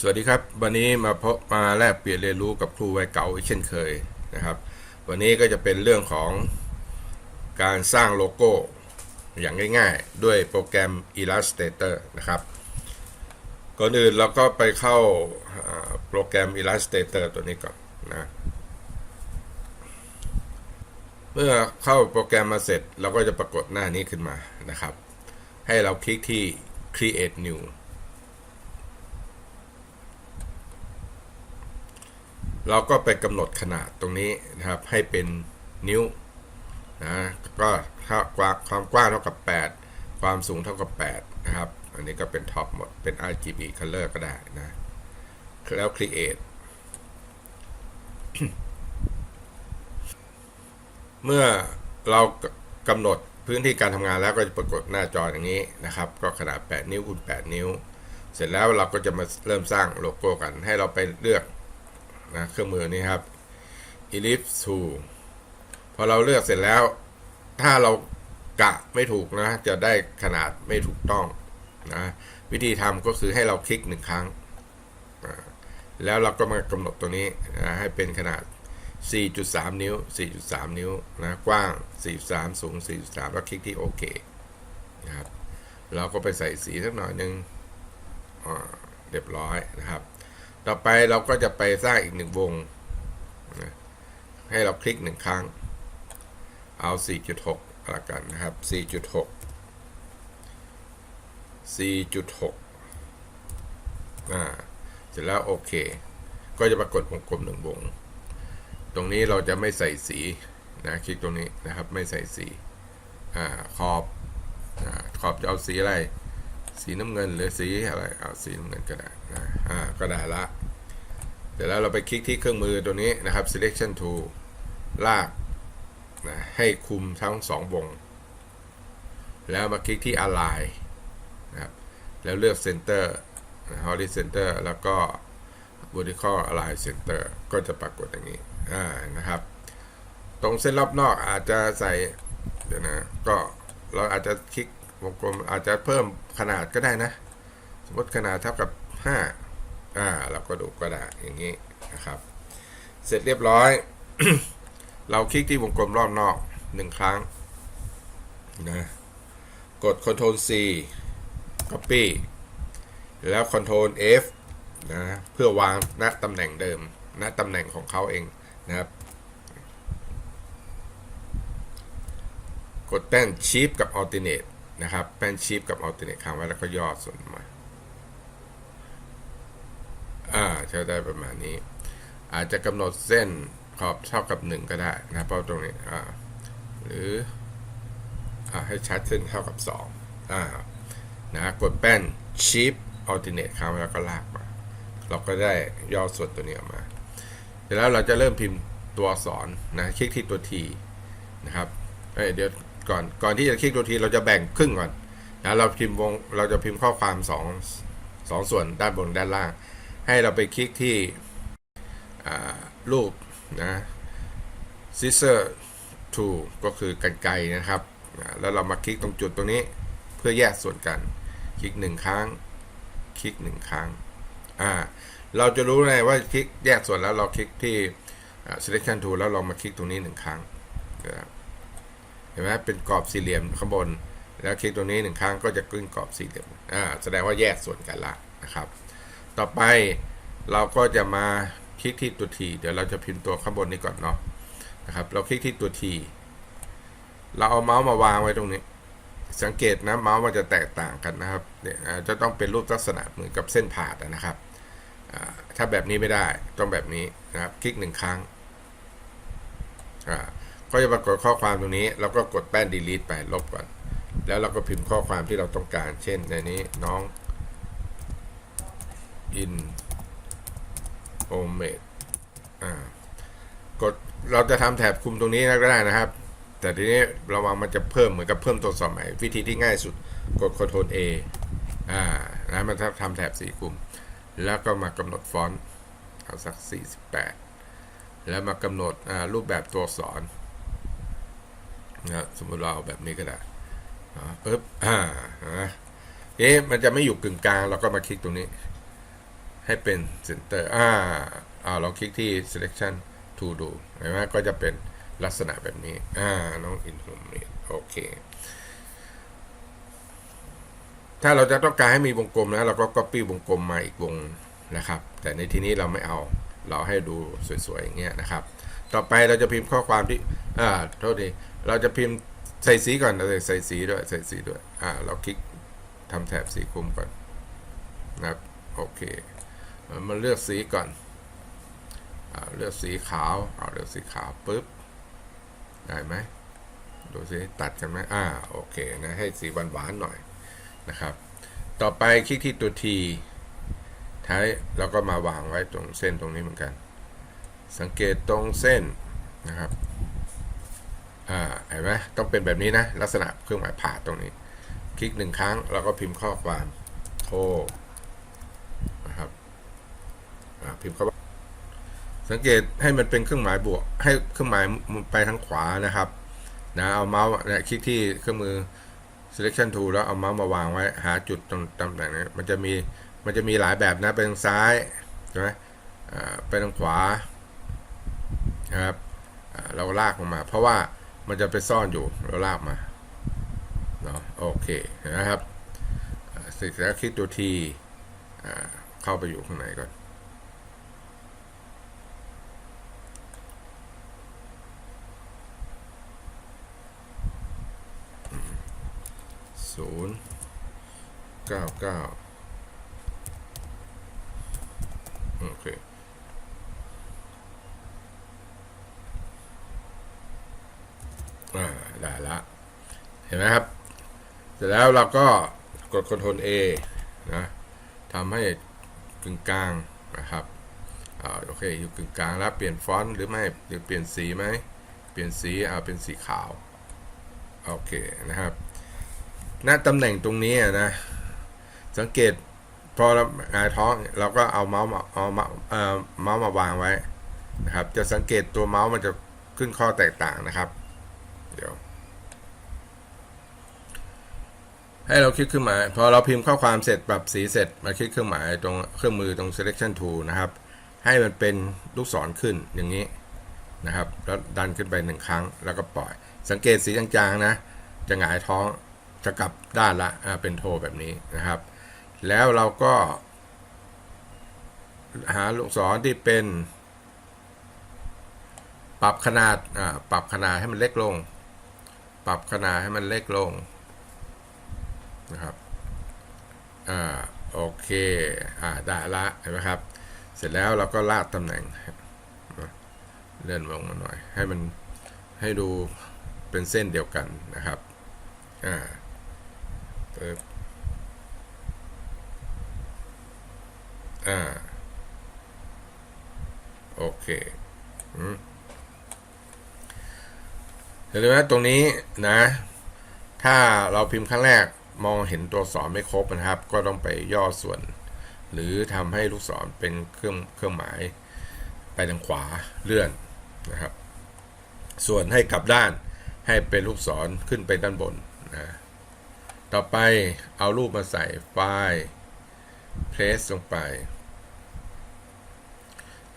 สวัสดีครับ วันนี้มาพบมาแลกเปลี่ยนเรียนรู้กับครูวัยเก่าอีกเช่นเคยนะครับ วันนี้ก็จะเป็นเรื่องของการสร้างโลโก้อย่างง่ายๆ ด้วยโปรแกรม Illustrator นะครับก่อนอื่นเราก็ไปเข้าอ่าโปรแกรม Illustrator ตัวนี้ก่อนนะเมื่อเข้าโปรแกรมมาเสร็จ เราก็จะปรากฏหน้านี้ขึ้นมานะครับ ให้เราคลิกที่ Create New เราก็ไปกำหนดขนาดตรงนี้นะครับให้เป็นนิ้วนะก็ถ้ากว้างความกว้างเท่ากับ 8 ความสูงเท่ากับ8นะครับอันนี้ก็เป็นท็อปหมดเป็น RGB color ก็ได้นะแล้ว create เมื่อเรากำหนดพื้นที่การทำงานแล้วก็จะปรากฏหน้าจออย่างนี้นะครับ ก็ขนาด 8 นิ้วคูณ8นิ้ว เสร็จแล้วเราก็จะมาเริ่มสร้างโลโก้กันให้เราไปเลือก นะเครื่องมือนี้ครับ ellipse tool พอเราเลือกเสร็จแล้ว ถ้าเรากะไม่ถูกนะ จะได้ขนาดไม่ถูกต้องนะวิธีทำก็คือให้เราคลิกหนึ่งครั้ง แล้วเราก็มากำหนดตัวนี้นะให้เป็นขนาด 4.3 นิ้ว 4.3 นิ้วนะกว้าง 43 สูง 43 แล้วคลิกที่โอเคนะครับเราก็ไปใส่สีสักหน่อยหนึงอ่าเรียบร้อยนะครับ ต่อไปเราก็จะไปสร้างอีกหนึ่งวง ให้เราคลิกหนึ่งครั้ง เอา 4.6ละกันนะครับ 4.6 4.6อ่าเสร็จแล้วโอเค ก็จะปรากฏวงกลมหนึ่งวง ตรงนี้เราจะไม่ใส่สีนะคลิกตรงนี้นะครับไม่ใส่สีอ่าขอบอ่าขอบจะเอาสีอะไรสีน้ำเงินหรือสีอะไรเอาสีน้ำเงินก็ได้นะอ่าก็ได้ละ เสร็จแล้วเราไปคลิกที่เครื่องมือตัวนี้นะครับ selection tool ลากนะให้คุมทั้งสองวง แล้วมาคลิกที่ align นะครับ แล้วเลือก center นะ horizontal แล้วก็ vertical align center ก็จะปรากฏอย่างนี้อ่านะครับ ตรงเส้นรอบนอกอาจจะใส่เดี๋ยวนะ ก็เราอาจจะคลิกวงกลมอาจจะเพิ่มขนาดก็ได้นะ สมมติขนาดเท่ากับ 5 อ่าเราก็ดูก็ได้อย่างนี้นะครับ เสร็จเรียบร้อย เราคลิกที่วงกลมรอบนอกหนึ่งครั้งนะกด Ctrl C Copy แล้ว Ctrl F นะเพื่อวางณตำแหน่งเดิมณตำแหน่งของเขาเองนะครับ กดแป้น Shift กับ Alternate นะครับ แป้น Shift กับ Alternate ค้างไว้แล้วก็ย่อส่วนมา อ่าใช้ได้ประมาณนี้ อาจจะกำหนดเส้นขอบเท่ากับ 1 ก็ได้นะเพราะตรงนี้อ่าหรืออ่าให้ชัดขึ้นเท่ากับ2อ่านะกดแป้น Shift Alternate ค้างไว้แล้วก็ลากมาเราก็ได้ย่อส่วนตัวนี้ออกมาเสร็จแล้วเราจะเริ่มพิมพ์ตัวอักษรนะคลิกที่ตัว T นะครับเเดี๋ยวก่อนก่อนที่จะคลิกตัว T เราจะแบ่งครึ่งก่อนนะเราพิมพ์วงเราจะพิมพ์ข้อความ2 2ส่วนด้านบนด้านล่าง ให้เราไปคลิกที่รูปนะ scissor tool ก็คือกันไกนะครับ แล้วเรามาคลิกตรงจุดตรงนี้เพื่อแยกส่วนกัน คลิกหนึ่งครั้ง คลิกหนึ่งครั้ง อ่า เราจะรู้เลยว่าคลิกแยกส่วนแล้วเราคลิกที่ selection tool แล้วเรามาคลิกตรงนี้หนึ่งครั้ง เห็นไหมเป็นกรอบสี่เหลี่ยมข้างบน แล้วคลิกตรงนี้หนึ่งครั้งก็จะขึ้นกรอบสี่เหลี่ยม อ่า แสดงว่าแยกส่วนกันละนะครับ ต่อไปเราก็จะมาคลิกที่ตัวทีเดี๋ยวเราจะพิมพ์ตัวข้างบนนี้ก่อนเนาะนะครับ เราคลิกที่ตัวทีเราเอาเมาส์มาวางไว้ตรงนี้ สังเกตนะเมาส์มันจะแตกต่างกันนะครับเนี่ยจะต้องเป็นรูปลักษณะเหมือนกับเส้นผ่าดนะครับถ้าแบบนี้ไม่ได้ต้องแบบนี้นะครับ คลิกหนึ่งครั้งก็จะปรากฏข้อความตรงนี้เราก็กดแป้น delete ไปลบก่อน แล้วเราก็พิมพ์ข้อความที่เราต้องการ เช่นในนี้น้อง in o m e d อ่ากดเราจะทำแถบคุมตรงนี้ก็ได้นะครับ แต่ทีนี้ระวังมันจะเพิ่มเหมือนกับเพิ่มตัวสอบใหม่วิธีที่ง่ายสุดกด Ctrl A อ่านะมันทำแถบสีคุมแล้วก็มากำหนดฟอนต์เอาสัก 48 แล้วมากำหนดอ่ารูปแบบตัวอักษรนะสมมติเราเอาแบบนี้ก็ได้อ่าปึ๊บอ่านะเอ๊ะมันจะไม่อยู่กึ่งกลาง เราก็มาคลิกตรงนี้ ให้เป็น center อ่าอ่าเราคลิกที่ selection to ดูเห็นไหมก็จะเป็นลักษณะแบบนี้ อ่า น้องอินโฮมนี่โอเค ถ้าเราจะต้องการให้มีวงกลมนะเราก็ copy วงกลมมาอีกวงนะครับ แต่ในที่นี้เราไม่เอา เราให้ดูสวยๆอย่างเงี้ยนะครับ ต่อไปเราจะพิมพ์ข้อความที่ อ่า โทษทีเราจะพิมพ์ใส่สีก่อนเราจะใส่สีด้วย ใส่สีด้วย อ่า เราคลิกทำแถบสีคุมก่อนนะครับ โอเค มาเลือกสีก่อนอเลือกสีขาวเอาเลือกสีขาวปุ๊บได้ไหมดูสิตัดกันไหมอ่าโอเคนะให้สีหวานๆหน่อยนะครับ ต่อไปคลิกที่ตัว T ท้ายแล้วก็มาวางไว้ตรงเส้นตรงนี้เหมือนกัน สังเกตตรงเส้นนะครับอ่าเห็นไหมต้องเป็นแบบนี้นะ ลักษณะเครื่องหมายผ่าตรงนี้ คลิกหนึ่งครั้งแล้วก็พิมพ์ข้อความโทร พิมพ์เข้าสังเกตให้มันเป็นเครื่องหมายบวก ให้เครื่องหมายไปทางขวานะครับนะเอาเมาส์นะคลิกที่เครื่องมือ selection tool แล้วเอาเมาส์มาวางไว้หาจุดตรงตำแหน่งนี้มันจะมีมันจะมีหลายแบบนะไปทางซ้ายใช่ไหมไปทางขวานะครับเราลากลงมา เพราะว่ามันจะไปซ่อนอยู่เราลากมาเนาะโอเคนะครับเสร็จแล้วคลิกตัวทีเข้าไปอยู่ข้างในก่อน ศูนย์เก้าเก้าโอเคอ่าได้ละเห็นไหมครับ เสร็จแล้วเราก็กด Ctrl A นะทำให้กึ่งกลางนะครับอ่าโอเคอยู่กึ่งกลางแล้วเปลี่ยนฟอนต์หรือไม่หรือเปลี่ยนสีไหมเปลี่ยนสีเอาเป็นสีขาว โอเคนะครับ หน้าตำแหน่งตรงนี้นะ สังเกตพอเราหงายท้องเราก็เอาเมาส์มาเอามาเอ่อเมาส์มาวางไว้นะครับ จะสังเกตตัวเมาส์มันจะขึ้นข้อแตกต่างนะครับ เดี๋ยว ให้เราคลิกเครื่องหมายพอเราพิมพ์ข้อความเสร็จปรับสีเสร็จมาคลิกเครื่องหมายตรงเครื่องมือตรง selection tool นะครับ ให้มันเป็นลูกศรขึ้นอย่างนี้นะครับ แล้วดันขึ้นไปหนึ่งครั้งแล้วก็ปล่อย สังเกตสีจางๆนะ จะหงายท้อง จะกลับด้านละเป็นโทแบบนี้นะครับ แล้วเราก็ หาลูกศรที่เป็น ปรับขนาดปรับขนาดให้มันเล็กลง ปรับขนาดให้มันเล็กลงนะครับอ่าโอเคอ่าได้ละเห็นไหมครับ เสร็จแล้วเราก็ลากตำแหน่งเลื่อนลงมาหน่อย ให้มันให้ดูเป็นเส้นเดียวกันนะครับอ่า ปึ๊บอ่า โอเคอืมเห็นไหมตรงนี้นะ ถ้าเราพิมพ์ครั้งแรกมองเห็นตัวสอนไม่ครบนะครับ ก็ต้องไปย่อส่วน หรือทำให้ลูกศรเป็นเครื่องเครื่องหมาย ไปทางขวาเลื่อนนะครับ ส่วนให้กลับด้านให้เป็นลูกศรขึ้นไปด้านบนนะ ต่อไปเอารูปมาใส่ไฟล์ place ลงไป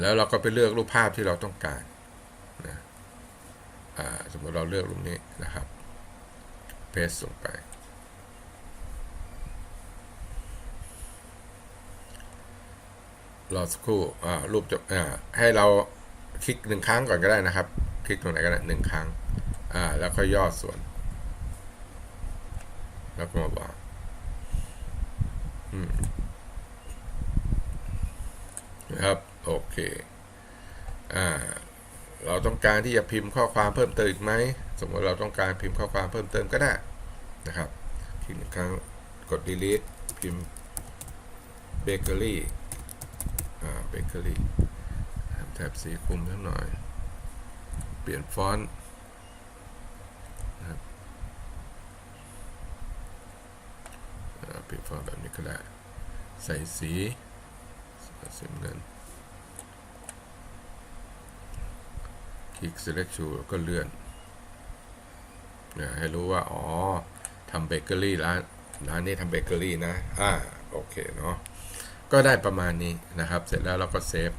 แล้วเราก็ไปเลือกรูปภาพที่เราต้องการนะสมมติเราเลือกรูปนี้นะครับ paste ลงไป รอสักครู่รูปจบให้เราคลิกหนึ่งครั้งก่อนก็ได้นะครับ คลิกตรงไหนก็ได้หนึ่งครั้ง แล้วค่อยย่อส่วน แล้วก็มาวางนะครับโอเคอ่าเราต้องการที่จะพิมพ์ข้อความเพิ่มเติมอีกไหมสมมติเราต้องการพิมพ์ข้อความเพิ่มเติมก็ได้นะครับคลิกหนึ่งครั้งกด delete พิมพ์ bakery อ่าเบเกอรี่แถบสีคุมสักหน่อย เปลี่ยนฟอนต์นะครับ เปลี่ยนฟอนต์แบบนี้ก็ได้ ใส่สีสีเงินคลิก select tool ก็เลื่อนนะให้รู้ว่า อ๋อทำเบเกอรี่ร้านร้านนี้ทำเบเกอรี่นะ อ่า โอเคเนาะ ก็ได้ประมาณนี้นะครับ เสร็จแล้วเราก็เซฟ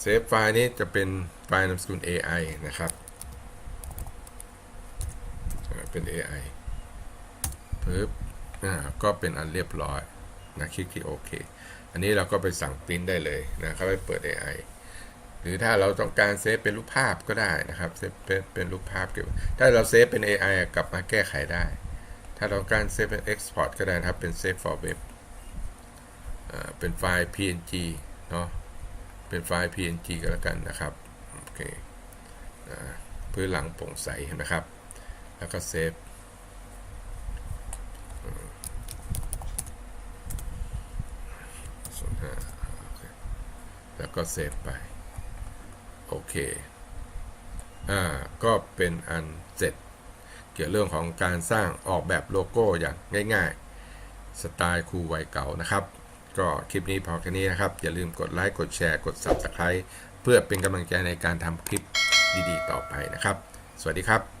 เซฟไฟล์นี้จะเป็นไฟล์นามสกุล AI นะครับ เป็น AI ปึ๊บ อ่าก็เป็นอันเรียบร้อยนะคลิกที่โอเค อันนี้เราก็ไปสั่งปริ้นได้เลยนะครับไปเปิด AI หรือถ้าเราต้องการเซฟเป็นรูปภาพก็ได้นะครับเซฟเป็นเป็นรูปภาพเก็บถ้าเราเซฟเป็น AI อกลับมาแก้ไขได้ ถ้าเราต้องการเซฟเป็น Export ก็ได้นะครับเป็น Save for Web เป็นไฟล์ PNG เนาะเป็นไฟล์ PNG ก็แล้วกันนะครับโอเคอ่าพื้นหลังโปร่งใสเห็นไหมครับ แล้วก็เซฟศูนย์ห้าโอเค แล้วก็เซฟไป โอเค อ่า ก็เป็นอันเสร็จ เกี่ยวเรื่องของการสร้างออกแบบโลโก้อย่างง่ายๆ สไตล์ครูวัยเก่านะครับ ก็คลิปนี้พอแค่นี้นะครับ อย่าลืมกดไลค์ กดแชร์ กด Subscribe เพื่อเป็นกำลังใจในการทำคลิปดีๆ ต่อไปนะครับ สวัสดีครับ